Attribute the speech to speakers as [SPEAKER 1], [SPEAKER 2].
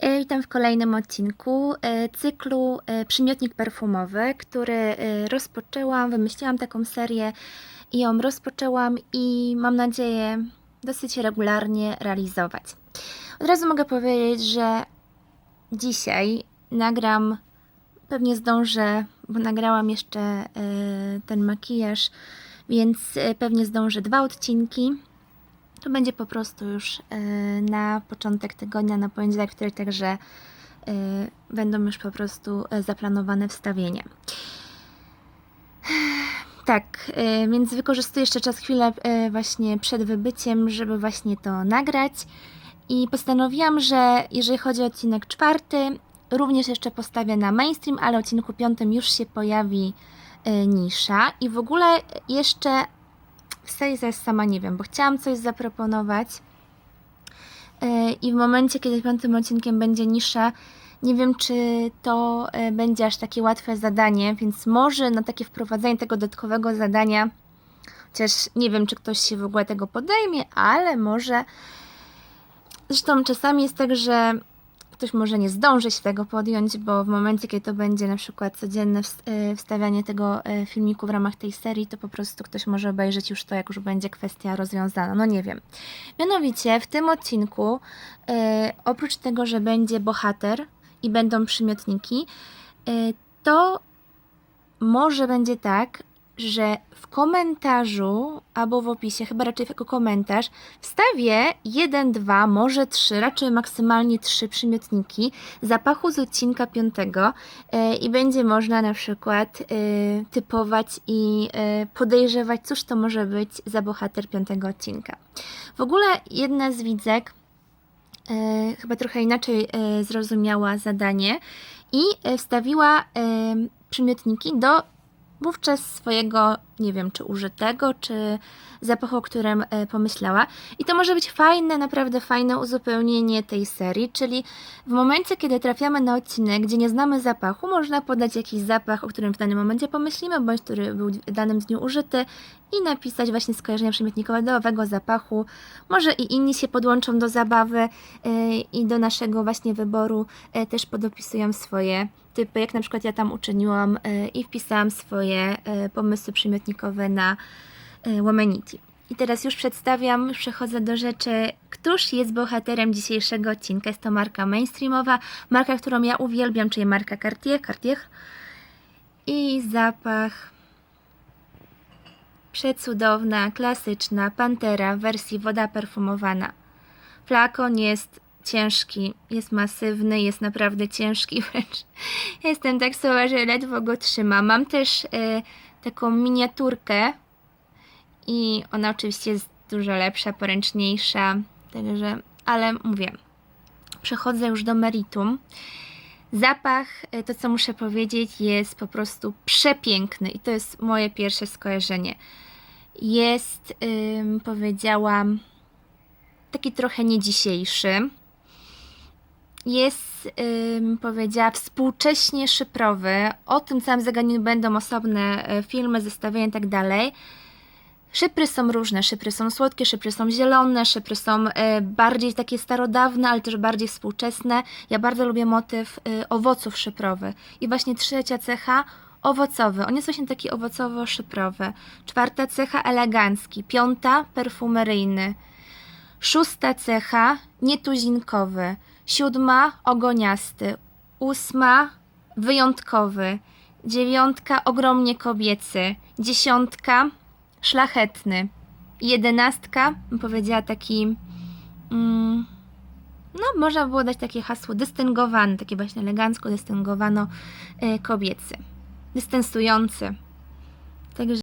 [SPEAKER 1] E, Witam w kolejnym odcinku e, cyklu e, Przymiotnik perfumowy, który rozpoczęłam, wymyśliłam taką serię i ją rozpoczęłam i mam nadzieję dosyć regularnie realizować. Od razu mogę powiedzieć, że dzisiaj nagram, pewnie zdążę, bo nagrałam jeszcze ten makijaż, więc pewnie zdążę dwa odcinki. To będzie po prostu już e, na początek tygodnia, na poniedziałek, wtorek, także e, będą już po prostu e, zaplanowane wstawienia. Tak, więc wykorzystuję jeszcze czas chwilę właśnie przed wybyciem, żeby właśnie to nagrać. I postanowiłam, że jeżeli chodzi o odcinek czwarty, również jeszcze postawię na mainstream, ale odcinku piątym już się pojawi nisza. I w ogóle jeszcze w zasadzie zaraz sama nie wiem, bo chciałam coś zaproponować yy, i w momencie, kiedy piątym odcinkiem będzie nisza, nie wiem, czy to yy, będzie aż takie łatwe zadanie, więc może na takie wprowadzenie tego dodatkowego zadania, chociaż nie wiem, czy ktoś się w ogóle tego podejmie, ale może. Zresztą czasami jest tak, że ktoś może nie zdąży się tego podjąć, bo w momencie, kiedy to będzie na przykład codzienne e, wstawianie tego e, filmiku w ramach tej serii, to po prostu ktoś może obejrzeć już to, jak już będzie kwestia rozwiązana. No nie wiem. Mianowicie w tym odcinku, e, oprócz tego, że będzie bohater i będą przymiotniki, to może będzie tak, że w komentarzu albo w opisie, chyba raczej jako komentarz, wstawię jeden, dwa, może trzy, raczej maksymalnie trzy przymiotniki zapachu z odcinka piątego e, i będzie można na przykład e, typować i e, podejrzewać, cóż to może być za bohater piątego odcinka. W ogóle jedna z widzek chyba trochę inaczej zrozumiała zadanie i wstawiła przymiotniki do wówczas swojego, nie wiem, czy użytego, czy zapachu, o którym e, pomyślała. I to może być fajne, naprawdę fajne uzupełnienie tej serii, czyli w momencie, kiedy trafiamy na odcinek, gdzie nie znamy zapachu, można podać jakiś zapach, o którym w danym momencie pomyślimy, bądź który był w danym dniu użyty i napisać właśnie skojarzenia przymiotnikowe do owego zapachu. Może i inni się podłączą do zabawy e, i do naszego właśnie wyboru e, też podopisują swoje typy, jak na przykład ja tam uczyniłam e, i wpisałam swoje e, pomysły przymiotnikowe na e, Womanity. I teraz już przedstawiam, przechodzę do rzeczy, któż jest bohaterem dzisiejszego odcinka. Jest to marka mainstreamowa, marka, którą ja uwielbiam, czyli marka Cartier, Cartier. I zapach przecudowna, klasyczna Pantera w wersji woda perfumowana. Flakon jest ciężki, jest masywny, jest naprawdę ciężki wręcz. Jestem tak słaba, że ledwo go trzymam. Mam też e, taką miniaturkę i ona oczywiście jest dużo lepsza, poręczniejsza, także, ale mówię, przechodzę już do meritum. Zapach, e, to co muszę powiedzieć, jest po prostu przepiękny i to jest moje pierwsze skojarzenie. Jest, powiedziałam, taki trochę nie dzisiejszy. Jest, powiedziała, współcześnie szyprowy. O tym całym zagadnieniu będą osobne e, filmy, zestawienia i tak dalej. Szypry są różne. Szypry są słodkie, szypry są zielone, szypry są e, bardziej takie starodawne, ale też bardziej współczesne. Ja bardzo lubię motyw e, owoców szyprowy. I właśnie trzecia cecha owocowy. On jest właśnie taki owocowo-szyprowy. Czwarta cecha elegancki. Piąta perfumeryjny. Szósta cecha nietuzinkowy. Siódma ogoniasty. Ósma wyjątkowy. Dziewiątka ogromnie kobiecy. Dziesiątka szlachetny. Jedenastka powiedziała taki. Mm, no, można by było dać takie hasło dystyngowany, takie właśnie elegancko dystyngowano y, kobiecy. Dystansujący. Także